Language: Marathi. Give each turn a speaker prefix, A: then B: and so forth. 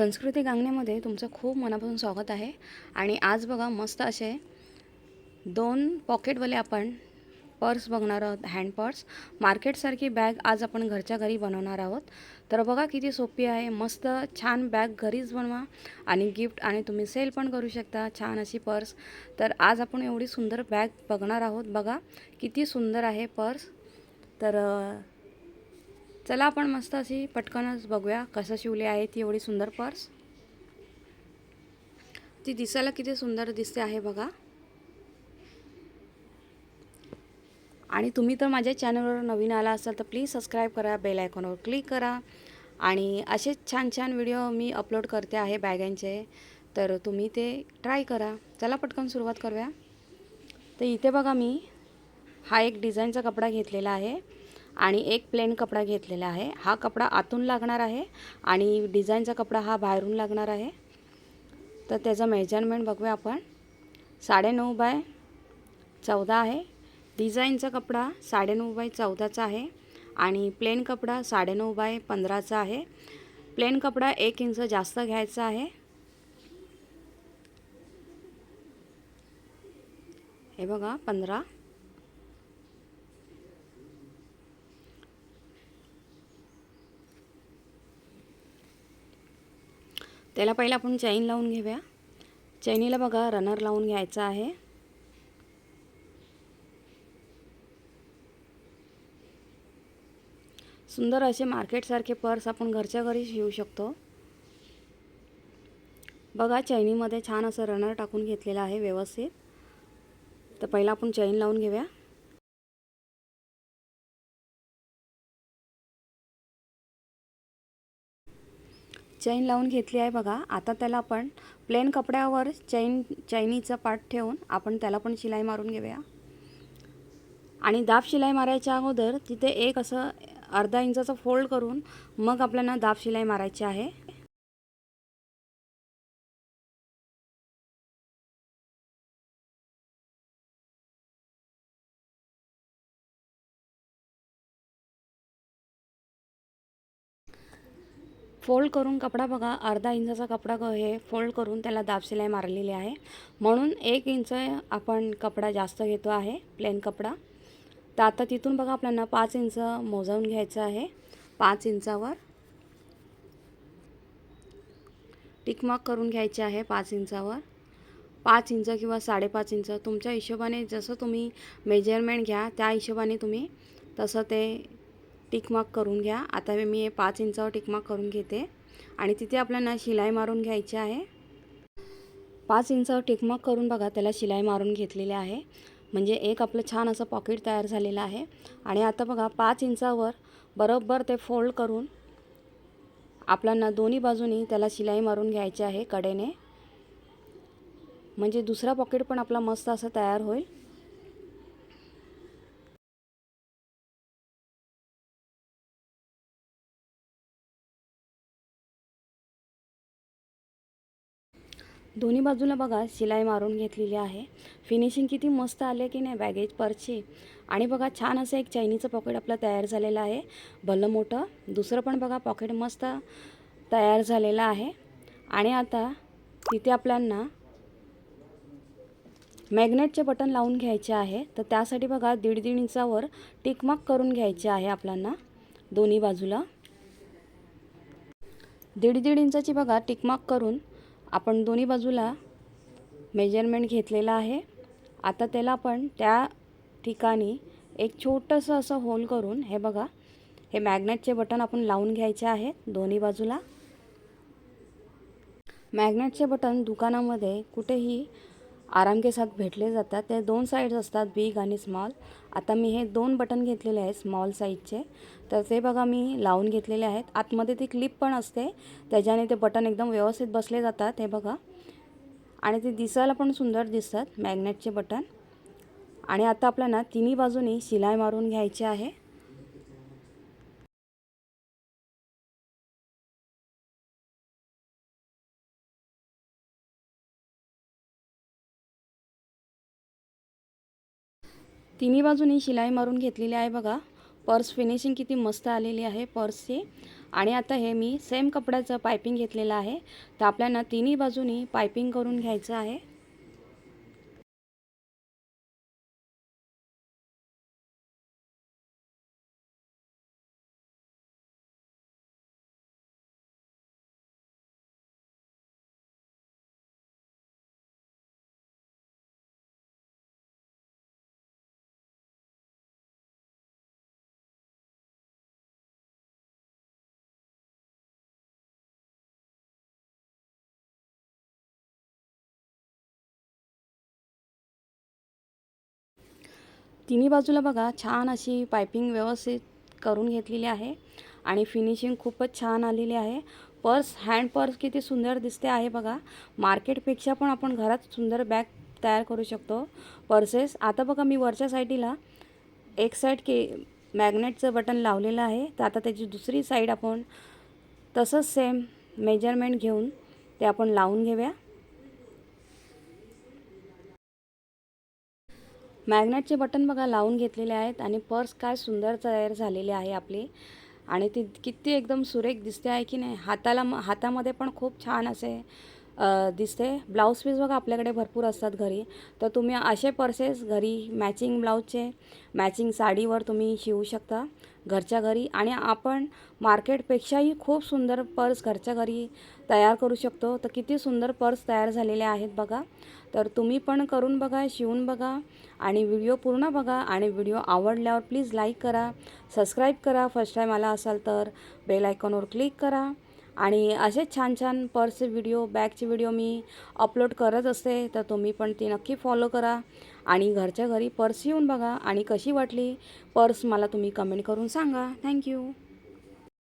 A: संस्कृती गांगण्यामध्ये तुमचं खूप मनापासून स्वागत आहे. आणि आज बघा मस्त असे दोन पॉकेटवाले आपण पर्स बघणार आहोत हँड पर्स मार्केटसारखी बॅग आज आपण घरच्या घरी बनवणार आहोत. तर बघा किती सोपी आहे. मस्त छान बॅग घरीच बनवा आणि गिफ्ट आणि तुम्ही सेल पण करू शकता छान अशी पर्स तर आज आपण एवढी सुंदर बॅग बघणार आहोत. बघा किती सुंदर आहे पर्स तर चला आपण मस्त अशी पटकनच बघूया कसं शिवली आहे ती एवढी सुंदर पर्स. ती दिसायला किती सुंदर दिसते आहे बघा. आणि तुम्ही तर माझ्या चॅनलवर नवीन आला असाल तर प्लीज सबस्क्राईब करा बेल आयकॉनवर क्लिक करा. आणि असेच छान छान व्हिडिओ मी अपलोड करते आहे बॅगांचे तर तुम्ही ते ट्राय करा. चला पटकन सुरुवात करूया. तर इथे बघा मी हा एक डिझाईनचा कपडा घेतलेला आहे. आणि एक प्लेन कपडा घेतलेला आहे. हा कपडा आतून लागणार आहे आणि डिझाईनचा कपडा हा बाहेरून लागणार आहे. तर त्याचं मेजरमेंट बघूया आपण. साडेनऊ बाय चौदा आहे. डिझाईनचा कपडा साडेनऊ बाय चौदाचा आहे आणि प्लेन कपडा साडेनऊ बाय पंधराचा आहे. प्लेन कपडा एक इंच जास्त घ्यायचा आहे. हे बघा पंधरा. त्याला पहिला आपण चैन लावून घेऊया. चैनीला बघा रनर लावून घ्यायचा आहे. सुंदर असे मार्केटसारखे पर्स आपण घरच्या घरी शिवू शकतो. बघा चैनीमध्ये छान असं रनर टाकून घेतलेलं आहे व्यवस्थित. तर पहिला आपण चैन लावून घेऊया. चैन लावून घेतली आहे बघा. आता त्याला आपण प्लेन कपड्यावर चैन चैनीचा पाठ ठेवून आपण त्याला पण शिलाई मारून घेऊया. आणि दाब शिलाई मारायच्या अगोदर तिथे एक असं अर्धा इंचाचं फोल्ड करून मग आपल्याला दाब शिलाई मारायची आहे. फोल्ड करून कपडा बघा अर्धा इंचाचा कपडा हे फोल्ड करून त्याला दाबशिलाई मारलेली आहे. म्हणून एक इंच आपण कपडा जास्त घेतो आहे प्लेन कपडा. तर आता तिथून बघा आपल्याला पाच इंच मोजावून घ्यायचं आहे. पाच इंचावर टिकमार्क करून घ्यायचे आहे पाच इंचावर. पाच इंच किंवा साडेपाच इंच तुमच्या हिशोबाने जसं तुम्ही मेजरमेंट घ्या त्या हिशोबाने तुम्ही तसं ते टिकमार्क करून घ्या. आता मी हे पाच इंचावर टिकमार्क करून घेते. आणि तिथे आपल्याला शिलाई मारून घ्यायची आहे. पाच इंचावर टिकमार्क करून बघा त्याला शिलाई मारून घेतलेली आहे. म्हणजे एक आपलं छान असं पॉकेट तयार झालेलं आहे. आणि आता बघा पाच इंचावर बरोबर ते फोल्ड करून आपल्याला दोन्ही बाजूनी त्याला शिलाई मारून घ्यायची आहे कडेने. म्हणजे दुसरा पॉकेट पण आपला मस्त असं तयार होईल. दोन्ही बाजूला बघा शिलाई मारून घेतलेली आहे. फिनिशिंग किती मस्त आले की नाही बॅगेज पर्ची. आणि बघा छान असं एक चायनीचं पॉकेट आपलं तयार झालेलं आहे. भलं मोठं. दुसरं पण बघा पॉकेट मस्त तयार झालेलं आहे. आणि आता तिथे आपल्यांना मॅग्नेटचे बटन लावून घ्यायचे आहे. तर त्यासाठी बघा दीड दीड इंचावर टिकमार्क करून घ्यायचे आहे आपल्यांना दोन्ही बाजूला. दीड दीड इंचाची बघा टिकमार्क करून आपण दोन्ही बाजूला मेजरमेंट घेतलेला आहे. आता त्याला आपण त्या ठिकाणी एक छोटंसं असं होल करून हे बघा हे मॅग्नेटचे बटन आपण लावून घ्यायचे आहेत दोन्ही बाजूला. मॅग्नेटचे बटन दुकानामध्ये कुठेही आराम के साथ भेटले जातात. ते दोन साईड्स असतात बिग आणि स्मॉल आता मी हे दोन बटन घेतलेले आहेत स्मॉल साईजचे तर ते बघा मी लावून घेतलेले आहेत. आतमध्ये ती क्लिप पण असते. त्याच्याने ते बटन एकदम व्यवस्थित बसले जातात. हे बघा. आणि ते दिसायला पण सुंदर दिसतात मॅग्नेटचे बटन आणि आता आपल्याला तिन्ही बाजूनी शिलाई मारून घ्यायची आहे. तिन्ही बाजूनी शिलाई मारून घेतलेली आहे बघा. पर्स फिनिशिंग किती मस्त आलेली आहे पर्सची. आणि आता हे मी सेम कपड्याचं पायपिंग घेतलेलं आहे. तर आपल्याला तिन्ही बाजूनी पायपिंग करून घ्यायचं आहे. तिन्ही बाजूला बघा छान अशी पायपिंग व्यवस्थित करून घेतलेली आहे आणि फिनिशिंग खूपच छान आलेली आहे. पर्स हँड पर्स किती सुंदर दिसते आहे बघा. मार्केटपेक्षा पण आपण घरात सुंदर बॅग तयार करू शकतो. पर्सेस आता बघा मी वरच्या साईडीला एक साईड के मॅग्नेटचं बटन लावलेलं आहे. तर आता त्याची दुसरी साईड आपण तसंच सेम मेजरमेंट घेऊन ते आपण लावून घेऊया. मॅग्नेटचे बटन बघा लावून घेतलेले आहेत आणि पर्स काय सुंदर तयार झालेली आहे आपली. आणि ती किती एकदम सुरेख दिसते आहे की नाही. हाताला म हातामध्ये पण खूप छान असे दिसते. ब्लाऊज पीस बघा आपल्याकडे भरपूर असतात घरी. तर तुम्ही असे पर्सेस घरी मॅचिंग ब्लाऊजचे मॅचिंग साडीवर तुम्ही शिवू शकता. घरच्या घरी आणि आपण मार्केटपेक्षाही खूप सुंदर पर्स घरच्या घरी तयार करू शकतो. तर किती सुंदर पर्स तयार झालेले आहेत बघा. तर तुम्ही पण करून बघा शिवून बघा आणि व्हिडिओ पूर्ण बघा आणि व्हिडिओ आवडल्यावर प्लीज लाईक करा सबस्क्राईब करा. फर्स्ट टाईम आला असाल तर बेल आयकॉनवर क्लिक करा. आणि असेच छान छान पर्सचे व्हिडिओ बॅगचे व्हिडिओ मी अपलोड करत असते तर तुम्ही पण ती नक्की फॉलो करा. आणि घरच्या घरी पर्स येऊन बघा आणि कशी वाटली पर्स मला तुम्ही कमेंट करून सांगा. थँक्यू